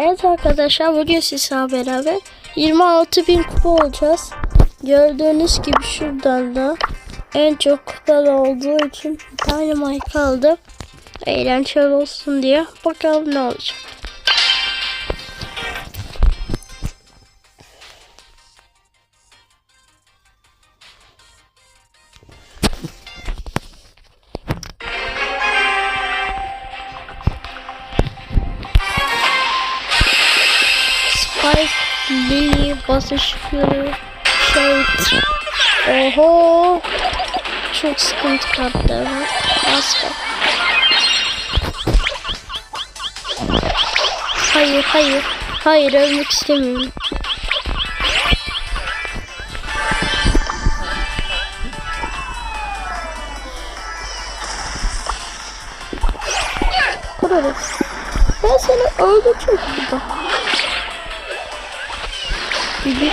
Evet arkadaşlar bugün sizlerle beraber 26.000 kupa olacağız. Gördüğünüz gibi şuradan da en çok kupalı olduğu için Dynamite aldım. Eğlenceli olsun diye. Bakalım ne olacak. Spike, Lily, basışları, şey, oho, çok sıkıntı kartlar var. Asla. Hayır, hayır, hayır ölmek istemiyorum. Kurarız. Ben seni öldüreceğim burada. Gibi.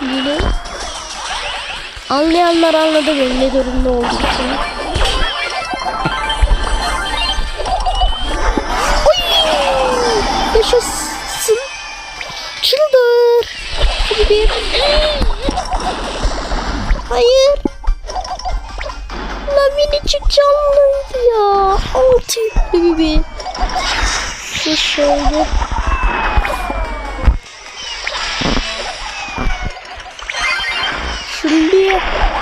Gibi. Anlayanlar anladı benim ne durumda olduğunu. Yaşasın. Çıldır. Gibi. Hayır. Lan minicik canlıydı ya. Altı yüklü gibi. Şu şöyle. Şimdi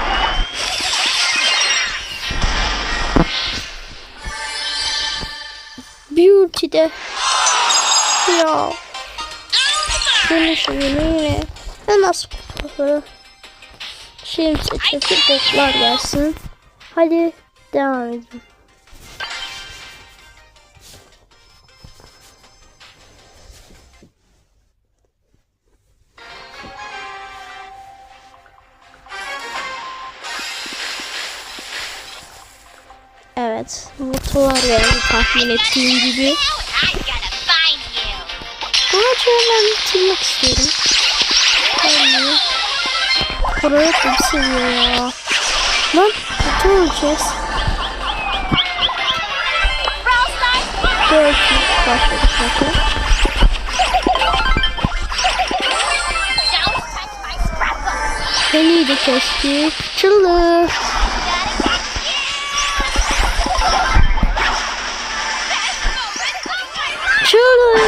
Beauty'de ya. Şunu şunu yine. Ve nasıl kupalı Şimdi botlar gelsin. Hadi devam edelim Evet, motor yani tahmin ettiğim gibi. Buna çevirmem bitirmek istiyorum. Yani, buraya kim seviyor ya? Lan, kötü olacağız. Böyle başladık scrapbook. Seni de kestik. Çıldır. Çıldır.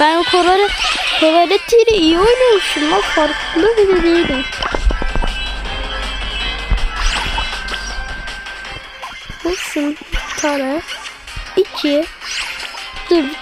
Ben Korare, Korare ile iyi oynuyormuşum lan farkında bile değilim. Nasıl? Bir tane. iki. Dur bir tane.